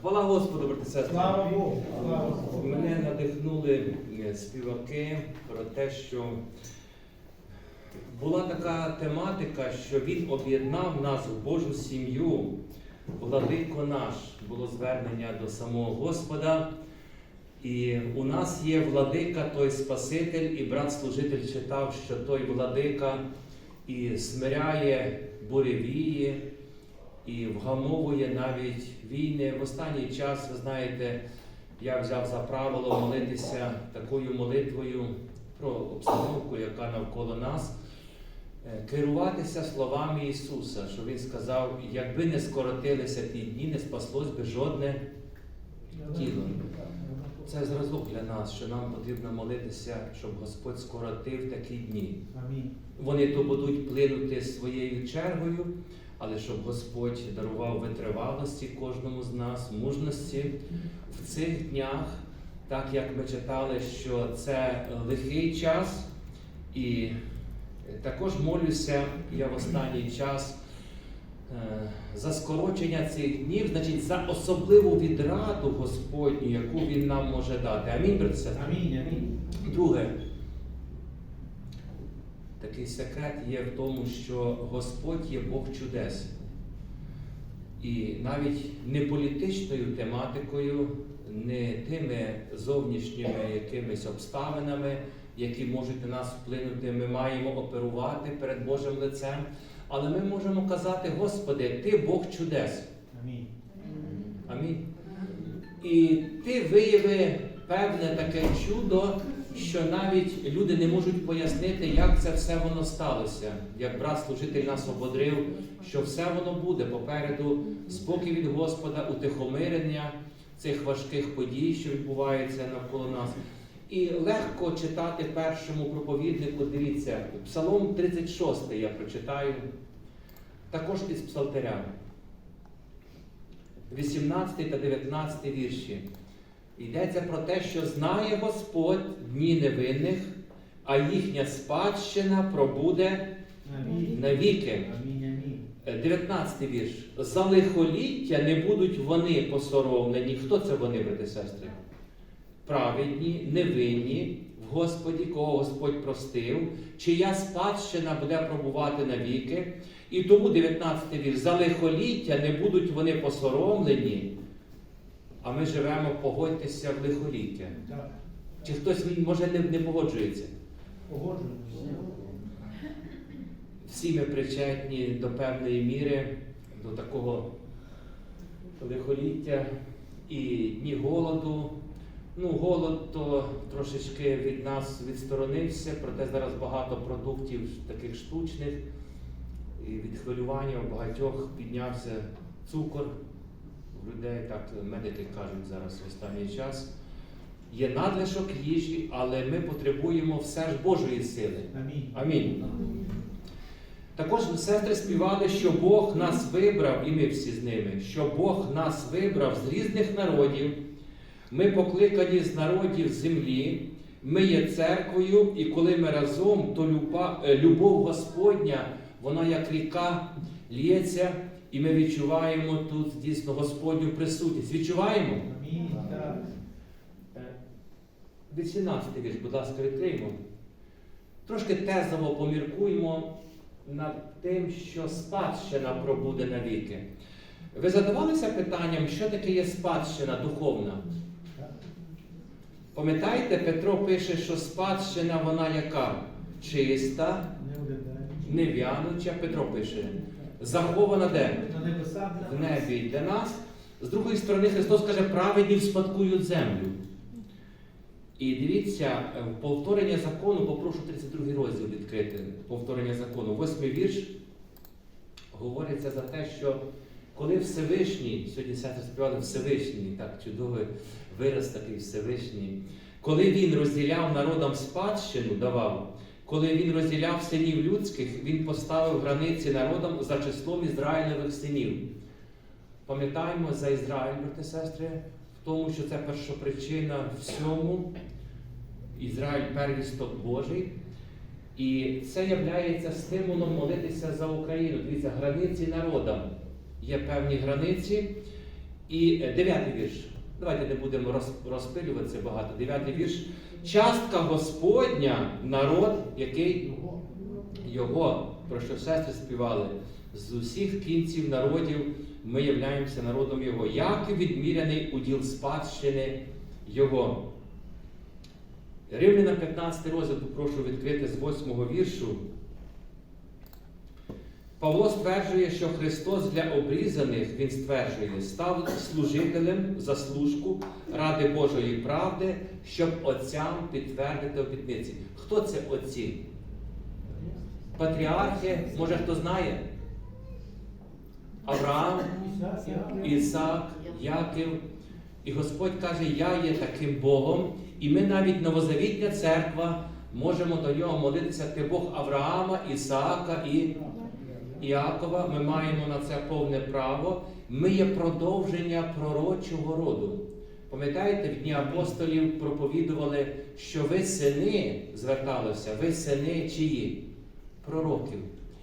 Хвала Господу, брати сестри. Слава Богу! Мене надихнули е, співаки про те, що була така тематика, що він об'єднав нас в Божу сім'ю. Владико наш було звернення до самого Господа. І у нас є владика, той Спаситель, і брат-служитель читав, що той владика і смиряє буревії, і вгамовує навіть війни. В останній час, ви знаєте, я взяв за правило молитися такою молитвою про обстановку, яка навколо нас, е, керуватися словами Ісуса, що Він сказав, якби не скоротилися ті дні, не спаслось би жодне тіло. Це зразок для нас, що нам потрібно молитися, щоб Господь скоротив такі дні. Амінь. Вони то будуть плинути своєю чергою, але щоб Господь дарував витривалості кожному з нас, мужності в цих днях, так як ми читали, що це лихий час, і також молюся я в останній час. е, За скорочення цих днів, значить, за особливу відраду Господню, яку Він нам може дати. Амінь, брати і? Амінь. Амінь. Друге, такий секрет є в тому, що Господь є Бог чудес. І навіть не політичною тематикою, не тими зовнішніми якимись обставинами, які можуть на нас вплинути, ми маємо оперувати перед Божим лицем. Але ми можемо казати, Господи, Ти Бог чудес. Амінь. Амінь. І ти вияви певне таке чудо, що навіть люди не можуть пояснити, як це все воно сталося. Як брат служитель нас ободрив, що все воно буде попереду спокій від Господа, утихомирення цих важких подій, що відбуваються навколо нас. І легко читати першому проповіднику, дивіться, Псалом 36 я прочитаю, також із псалтиря. 18 та 19 вірші. Йдеться про те, що знає Господь дні невинних, а їхня спадщина пробуде Амінь. навіки. Амінь. Амінь. Е, 19 вірш. За лихоліття не будуть вони посоромлені. Хто це вони, брати сестри? Праведні, невинні в Господі, кого Господь простив, чия спадщина буде пробувати навіки. І тому 19 вірш. За лихоліття не будуть вони посоромлені, а ми живемо, погодьтеся в лихоліття. Так. Чи хтось може не, не погоджується? Погоджуємося. Всі ми причетні до певної міри, до такого лихоліття і дні голоду. Ну, голод то трошечки від нас відсторонився, проте зараз багато продуктів таких штучних. І від хвилювання у багатьох піднявся цукор. Людей, так медики кажуть зараз в останній час. Є надлишок їжі, але ми потребуємо все ж Божої сили. Амінь. Амінь. Також сестри співали, що Бог нас вибрав, і ми всі з ними, що Бог нас вибрав з різних народів. Ми покликані з народів землі, ми є церквою, і коли ми разом, то люба, е, любов Господня, вона як ріка лється, і ми відчуваємо тут дійсно Господню присутність. Відчуваємо? Амінь. Так. Е, 18 вірш, будь ласка, відкриємо. Трошки тезово поміркуємо над тим, що спадщина пробуде навіки. Ви задавалися питанням, що таке є спадщина духовна? Пам'ятаєте, Петро пише, що спадщина вона яка? Чиста, Не улядай. нев'януча, Петро пише. Захована де? В небі для нас. З другої сторони, Христос каже, праведні вспадкують землю. І дивіться, повторення закону, попрошу 32 розділ відкрити, повторення закону, восьмий вірш говориться за те, що коли Всевишній, сьогодні сестри співали Всевишній, так, чудовий вираз такий Всевишній, коли він розділяв народам спадщину, давав, коли він розділяв синів людських, він поставив границі народам за числом Ізраїлевих синів. Пам'ятаємо за Ізраїль, брати сестри, в тому, що це першопричина всьому. Ізраїль первісток Божий. І це є стимулом молитися за Україну. Дивіться, границі народам. Є певні границі, І дев'ятий вірш. Давайте не будемо розпилюватися багато. Дев'ятий вірш. Частка Господня, народ, який Його. про що сестри співали, з усіх кінців народів ми являємося народом Його, як і відміряний уділ спадщини Його. Римляна 15 розділ попрошу відкрити з 8 віршу. Павло стверджує, що Христос для обрізаних, він стверджує, став служителем за служку ради Божої правди, щоб отцям підтвердити обітниці. Хто це отці? Патріархи, може хто знає? Авраам, Ісаак, Яків. І Господь каже, я є таким Богом, і ми навіть новозавітня церква можемо до нього молитися. Ти Бог Авраама, Ісаака і Іакова. Ми маємо на це повне право. Ми є продовження пророчого роду. Пам'ятаєте, в дні апостолів проповідували, що ви сини зверталися, ви сини чиї? Пророків.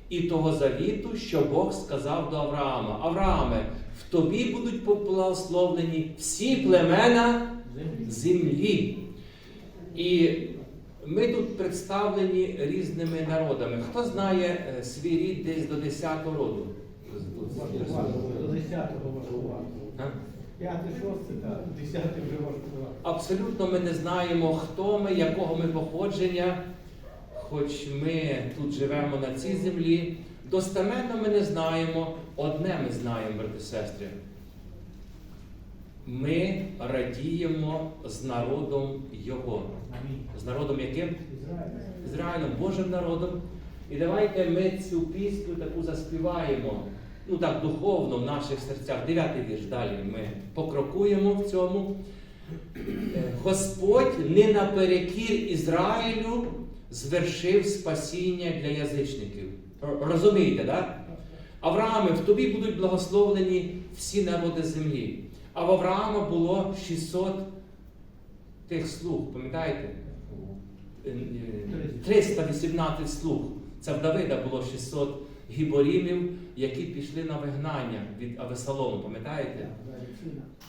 І того завіту, що Бог сказав до Авраама: Аврааме, в тобі будуть поблагословлені всі племена землі. І ми тут представлені різними народами. Хто знає е, свій рід десь до 10-го роду? До 10-го важкувато. А? П'ятий, шостий, так. Десятий вже важкувато. Абсолютно ми не знаємо, хто ми, якого ми походження, хоч ми тут живемо на цій землі. Достеменно ми не знаємо, одне ми знаємо, брати сестри. Ми радіємо з народом Його. З народом яким? Ізраїлем, Божим народом. І давайте ми цю пісню таку заспіваємо, ну так духовно в наших серцях. Дев'ятий вірш далі ми покрокуємо в цьому. Е, Господь не наперекір Ізраїлю звершив спасіння для язичників. Розумієте, так? Аврааме, в тобі будуть благословлені всі народи землі. А в Авраама було 600 тих слуг, пам'ятаєте? Е, е, 318 слуг. Це в Давида було 600 гіборімів, які пішли на вигнання від Авесалому, пам'ятаєте?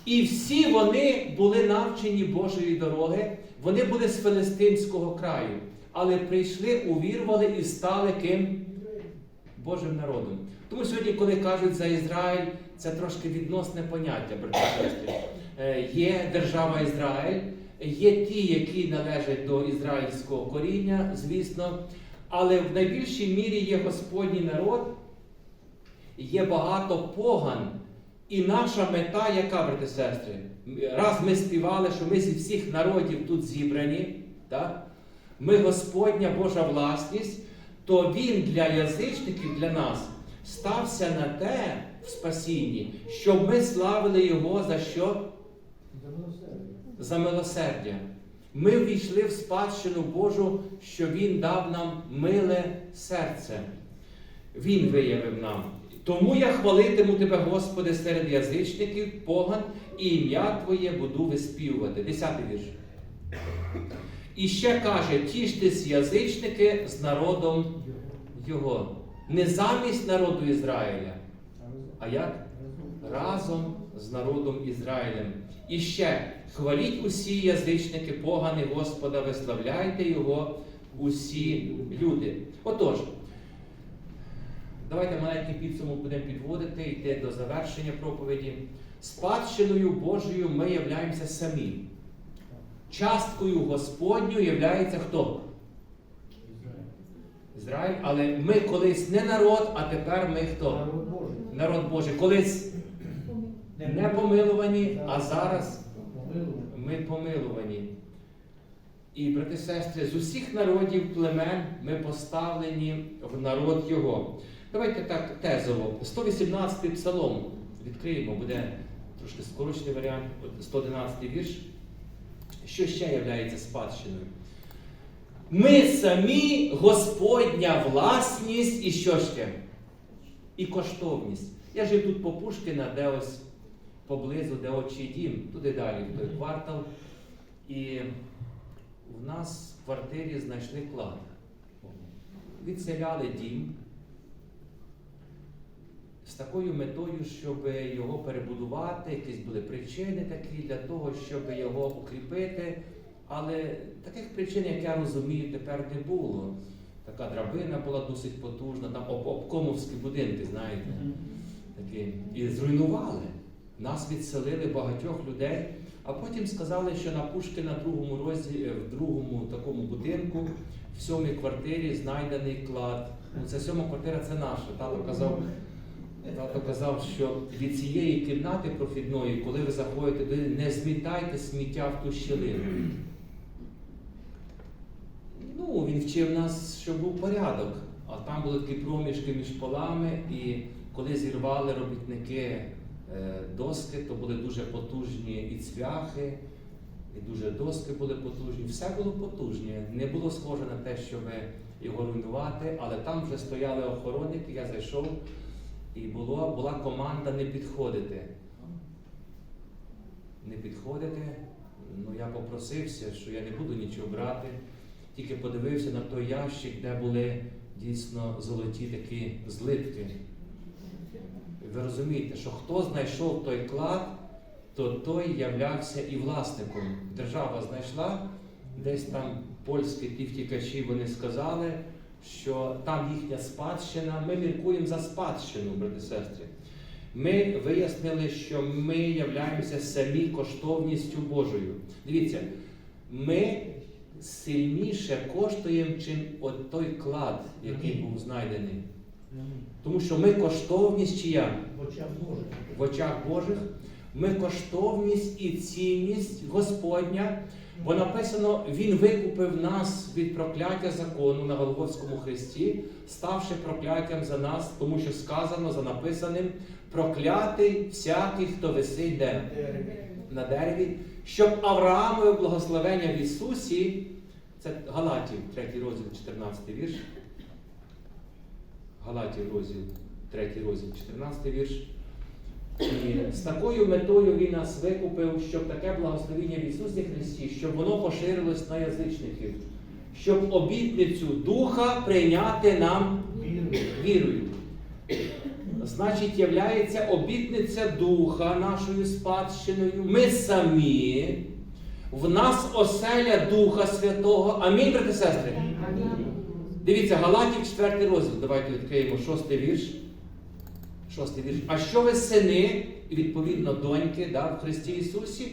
І всі вони були навчені Божої дороги, вони були з Филистимського краю, але прийшли, увірвали і стали ким? Божим народом. Тому сьогодні, коли кажуть за Ізраїль, це трошки відносне поняття. Е, Є держава Ізраїль, є ті, які належать до ізраїльського коріння, звісно, але в найбільшій мірі є Господній народ, є багато поган. І наша мета, яка, брати сестри? Раз ми співали, що ми зі всіх народів тут зібрані, так? ми Господня Божа власність, то Він для язичників, для нас стався на те в спасінні, щоб ми славили Його за що? За милосердя. Ми ввійшли в спадщину Божу, що Він дав нам миле серце. Він виявив нам. Тому я хвалитиму Тебе, Господи, серед язичників, поган, і ім'я Твоє буду виспівувати. Десятий вірш. І ще каже: тіштесь язичники з народом Його. Не замість народу Ізраїля, а як? разом з народом Ізраїлем. І ще хваліть усі язичники, погани Господа, виславляйте Його усі люди. Отож, давайте маленький підсумок будемо підводити, йти до завершення проповіді. Спадщиною Божою ми являємося самі. Часткою Господню являється хто? Ізраїль. Але ми колись не народ, а тепер ми хто? Народ Божий. Народ Божий. Колись не помилувані, а зараз. Ми помилувані. І, брати і сестри, з усіх народів племен ми поставлені в народ Його. Давайте так тезово. 118-й псалом відкриємо, буде трошки скорочений варіант, от 111 вірш. Що ще є спадщиною? Ми самі Господня власність і що ще? І коштовність. Я жив тут по Пушкіна, де ось поблизу, де отчий дім, туди далі, в той квартал. І в нас в квартирі знайшли клад. Відселяли дім. з такою метою, щоб його перебудувати, якісь були причини такі для того, щоб його укріпити. Але таких причин, як я розумію, тепер не було. Така драбина була досить потужна, там об- обкомовські будинки, знаєте, такі. І зруйнували. Нас відселили багатьох людей, а потім сказали, що на Пушки на другому розі, е, в другому такому будинку, в сьомій квартирі знайдений клад. Ну, це сьома квартира, це наша. Тато казав, тато казав, що від цієї кімнати прохідної, коли ви заходите, туди, не змітайте сміття в ту щілину. Ну, він вчив нас, щоб був порядок. А там були такі проміжки між полами, і коли зірвали робітники доски, то були дуже потужні і цвяхи, і дуже доски були потужні. Все було потужне. Не було схоже на те, щоб його руйнувати, але там вже стояли охоронники, я зайшов, і було, була команда не підходити. Не підходити. Ну, я попросився, що я не буду нічого брати. Тільки подивився на той ящик, де були дійсно золоті такі злитки. Ви розумієте, що хто знайшов той клад, то той являвся і власником. Держава знайшла, десь там польські ті втікачі вони сказали, що там їхня спадщина. Ми міркуємо за спадщину, брати і сестри. Ми вияснили, що ми являємося самі коштовністю Божою. Дивіться, ми сильніше коштуємо, чим от той клад, який був знайдений. Тому що ми коштовність чия? В очах Божих. в очах Божих. Ми коштовність і цінність Господня, бо написано, Він викупив нас від прокляття закону на Голгофському хресті, ставши прокляттям за нас, тому що сказано за написаним проклятий всякий, хто висить де на дереві, щоб Авраамове благословення в Ісусі, це Галатів, 3 розділ, 14 вірш. Галатів розділ, 3 розділ, 14 вірш. І з такою метою він нас викупив, щоб таке благословення в Ісусі Христі, щоб воно поширилось на язичників, щоб обітницю Духа прийняти нам вірою. Значить, являється обітниця Духа нашою спадщиною. Ми самі, в нас оселя Духа Святого. Амінь, брати сестри. Дивіться, Галатів 4 розділ. Давайте відкриємо шостий вірш. Шостий вірш. А що ви сини, і відповідно доньки да, в Христі Ісусі,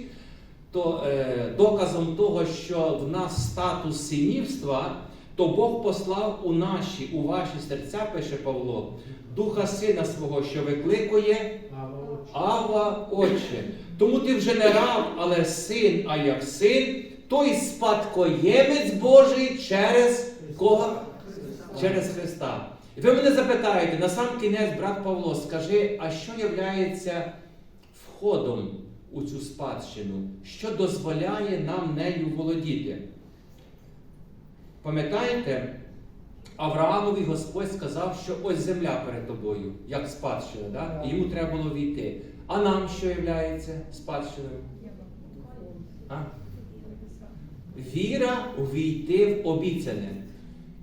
то е, доказом того, що в нас статус синівства, то Бог послав у наші, у ваші серця, пише Павло, Духа Сина свого, що викликує. Ава, Отче. Тому ти вже не раб, але син, а як син, той спадкоємець Божий через кого? Через Христа. І ви мене запитаєте, на сам кінець, брат Павло, скажи, а що являється входом у цю спадщину? Що дозволяє нам нею володіти? Пам'ятаєте, Авраамові Господь сказав, що ось земля перед тобою, як спадщина, да? і йому треба було війти. А нам що являється спадщиною? А? Віра увійти в обіцяне.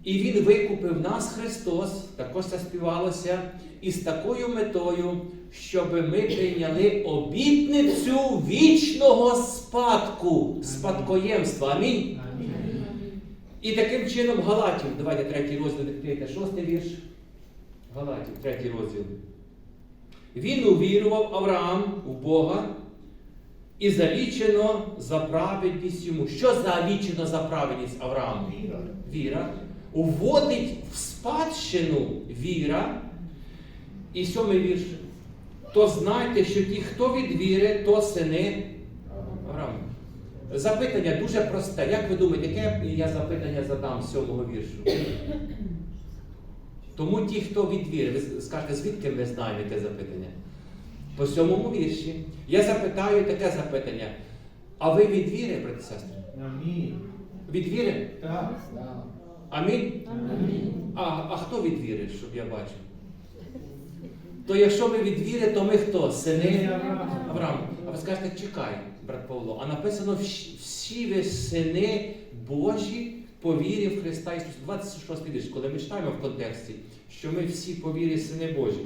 І Він викупив нас, Христос, також це співалося, із такою метою, щоб ми прийняли обітницю вічного спадку, спадкоємства. Амінь. Амінь. І таким чином Галатів, давайте третій розділ відкрийте, шостий вірш. Галатів, третій розділ. Він увірував Авраам у Бога і залічено за праведність йому. Що залічено за праведність Аврааму? Віра. Віра. Уводить в спадщину віра. І сьомий вірш. То знайте, що ті, хто від віри, то сини Авраама. Запитання дуже просте. Як ви думаєте, яке я запитання задам з сьомого віршу? Тому ті, хто від віри, ви скажете, звідки ми знаємо яке запитання? По сьомому вірші. Я запитаю таке запитання. А ви від віри, брати сестри? Амінь. Від віри? Так. Амінь? Амінь. А, а хто від віри, щоб я бачив? То якщо ми від віри, то ми хто? Сини Авраам. А ви скажете, чекай, брат Павло, а написано всі, всі ви сини Божі по вірі в Христа Ісуса. 26 вірш, коли ми читаємо в контексті, що ми всі по вірі сини Божі.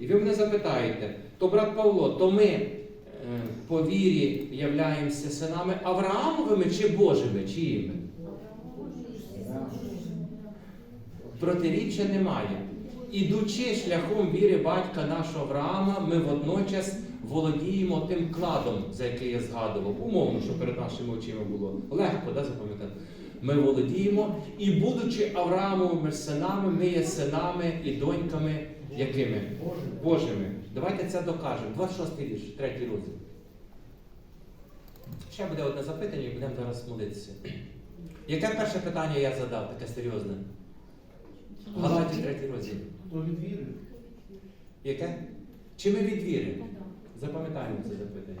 І ви мене запитаєте, то брат Павло, то ми е, по вірі являємося синами Авраамовими чи Божими, чиїми? Протиріччя немає. Ідучи шляхом віри батька нашого Авраама, ми водночас володіємо тим кладом, за який я згадував, умовно, що перед нашими очима було. Легко да, запам'ятати. Ми володіємо, і будучи Авраамовими синами, ми є синами і доньками якими? Божими. Давайте це докажемо. 26 вірш, третій розділ. Ще буде одне запитання і будемо зараз молитися. Яке перше питання я задав, таке серйозне? Галаті, третій розділ. Хто від віри? Яке? Чи ми від віри? Запам'ятаємо це запитання.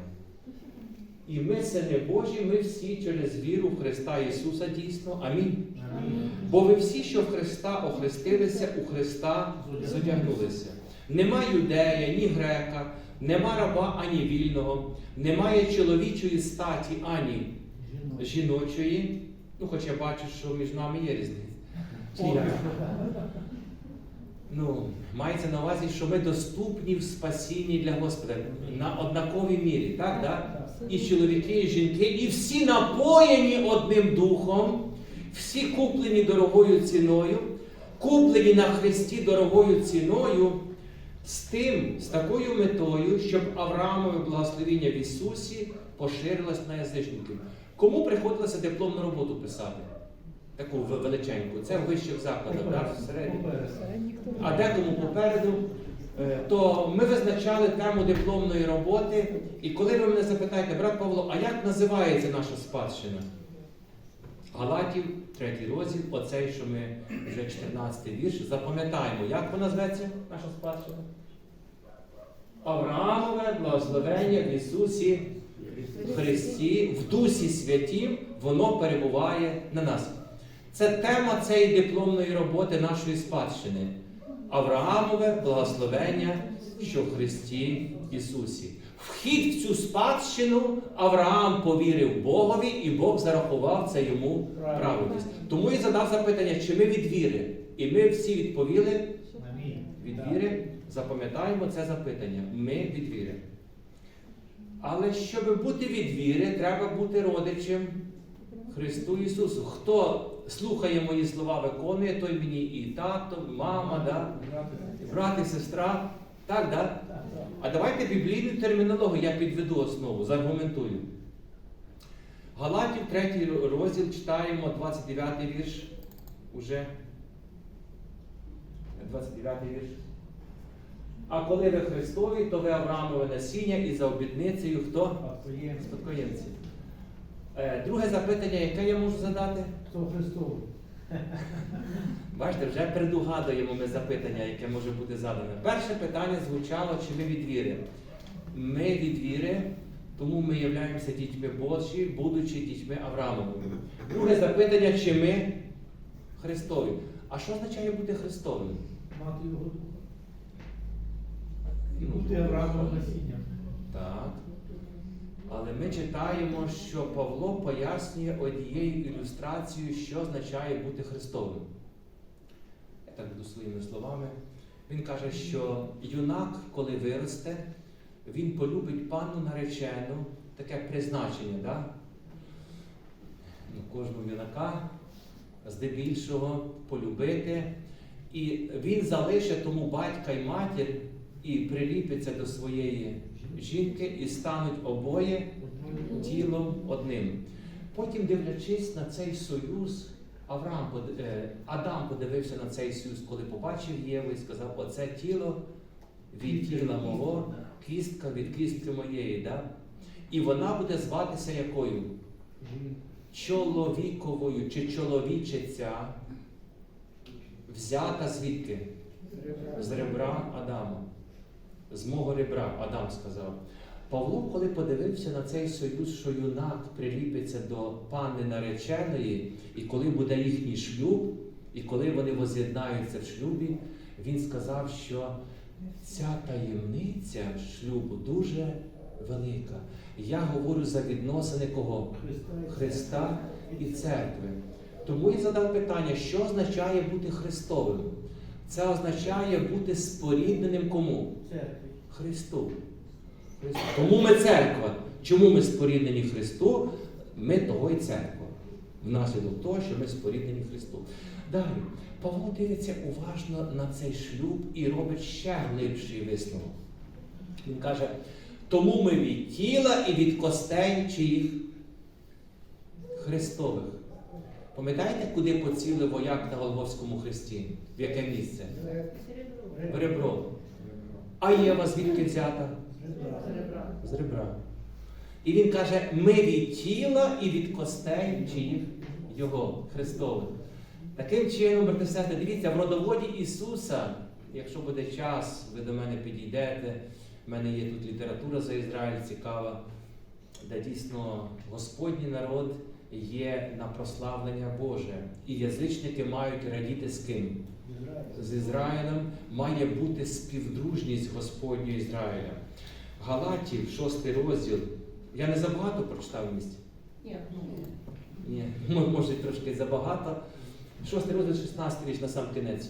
І ми, сини Божі, ми всі через віру в Христа Ісуса дійсно. Амінь. Амінь. Бо ви всі, що в Христа охрестилися, у Христа зодягнулися. Нема юдея, ні грека, нема раба ані вільного, немає чоловічої статі, ані жіночої. Ну, хоч я бачу, що між нами є різниця. Чи як? Ну, мається на увазі, що ми доступні в спасінні для Господа на однаковій мірі, так? Да? І чоловіки, і жінки, і всі напоєні одним духом, всі куплені дорогою ціною, куплені на Христі дорогою ціною, з тим, з такою метою, щоб Авраамове благословіння в Ісусі поширилось на язичників. Кому приходилося дипломну роботу писати? Таку величеньку. Це в вищих закладах, так? А декому попереду, е, то ми визначали тему дипломної роботи. І коли ви мене запитаєте, брат Павло, а як називається наша спадщина? Галатів, третій розділ, оцей, що ми вже 14 вірш, запам'ятаємо, як вона зветься, наша спадщина? Авраамове благословення в Ісусі Христі, в Дусі Святім, воно перебуває на нас. Це тема цієї дипломної роботи нашої спадщини. Авраамове благословення, що в Христі Ісусі. Вхід в цю спадщину Авраам повірив Богові, і Бог зарахував це йому праведність. Тому і задав запитання, чи ми від віри. І ми всі відповіли від віри. Запам'ятаємо це запитання. Ми від віри. Але щоб бути від віри, треба бути родичем Христу Ісусу. Хто слухає мої слова, виконує, той мені і тато, мама, да? брат і сестра. Так, да? А давайте біблійну термінологію я підведу основу, заргументую. Галатів 3 розділ читаємо 29 вірш. Уже 29 вірш. А коли ви Христові, то ви Авраамове насіння і за обітницею хто? Спадкоємці. Е, Друге запитання, яке я можу задати? Хто Христовий? Бачите, вже предугадуємо ми запитання, яке може бути задане. Перше питання звучало, чи ми від віри. Ми від віри, тому ми являємося дітьми Божі, будучи дітьми Авраамовими. Друге запитання, чи ми Христові. А що означає бути Христовим? Мати його духа. Ну, бути Авраамовим насінням. Так. Але ми читаємо, що Павло пояснює однією ілюстрацією, що означає бути Христовим. Я так буду своїми словами. Він каже, що юнак, коли виросте, він полюбить панну наречену, таке призначення, да? ну, кожного юнака здебільшого полюбити. І він залишить тому батька і матір і приліпиться до своєї жінки і стануть обоє тілом одним. Потім, дивлячись на цей союз, Авраам, е, Адам подивився на цей союз, коли побачив Єву і сказав: оце тіло від тіла мого, кістка від кістки моєї. Да? І вона буде зватися якою? Чоловіковою чи чоловічиця, взята звідки? З ребра Адама. З мого ребра, Адам сказав. Павло, коли подивився на цей союз, що юнак приліпиться до пани нареченої, і коли буде їхній шлюб, і коли вони воз'єднаються в шлюбі, він сказав, що ця таємниця шлюбу дуже велика. Я говорю за відносини кого? Христа. І церкви. Тому і задав питання, що означає бути Христовим. Це означає бути спорідненим кому? Церкві. Христу. Христу. Тому ми церква. Чому ми споріднені Христу? Ми того і церква. Внаслідок того, що ми споріднені Христу. Далі, Павло дивиться уважно на цей шлюб і робить ще глибший висновок. Він каже: тому ми від тіла і від костей чиїх Христових. Пам'ятаєте, куди поцілив вояк на Голгофському хресті? В яке місце? В ребро. А Єва звідки взята? З ребра. І він каже: ми від тіла і від костей чиїх Його Христових. Таким чином, брати сестри, дивіться, в родоводі Ісуса, якщо буде час, ви до мене підійдете. в мене є тут література за Ізраїль цікава, де дійсно Господній народ є на прославлення Боже. І язичники мають радіти з ким? з Ізраїлем має бути співдружність Господнього Ізраїля. Галатів, 6 розділ. Я не забагато прочитав місць? Ні, ну, Ні, може трошки забагато. 6 розділ, 16 річ на сам кінець.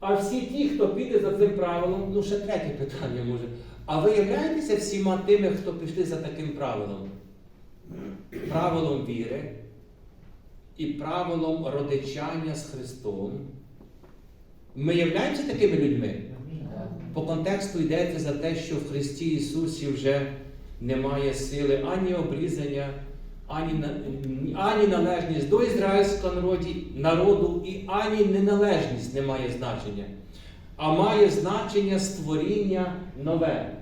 А всі ті, хто піде за цим правилом, ну ще третє питання може. А ви являєтеся всіма тими, хто пішли за таким правилом? Правилом віри і правилом родичання з Христом. Ми являємося такими людьми? По контексту йдеться за те, що в Христі Ісусі вже немає сили ані обрізання, ані, ані належність до ізраїльського народу, і ані неналежність не має значення, а має значення створіння нове.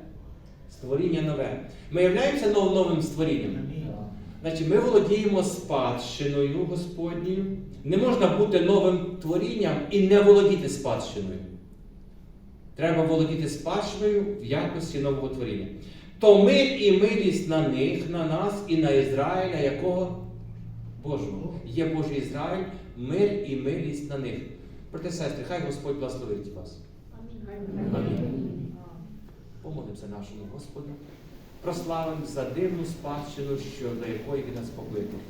Створіння нове. Ми являємося новим створінням. Значить, ми володіємо спадщиною Господньою. Не можна бути новим творінням і не володіти спадщиною. Треба володіти спадщиною в якості нового творіння. То мир і милість на них, на нас і на Ізраїля, якого Божого. Є Божий Ізраїль, мир і милість на них. Проте, сестри, хай Господь благословить вас. Амінь. Помолимося нашому Господу. Прославимо за дивну спадщину, що до якої він нас покликав.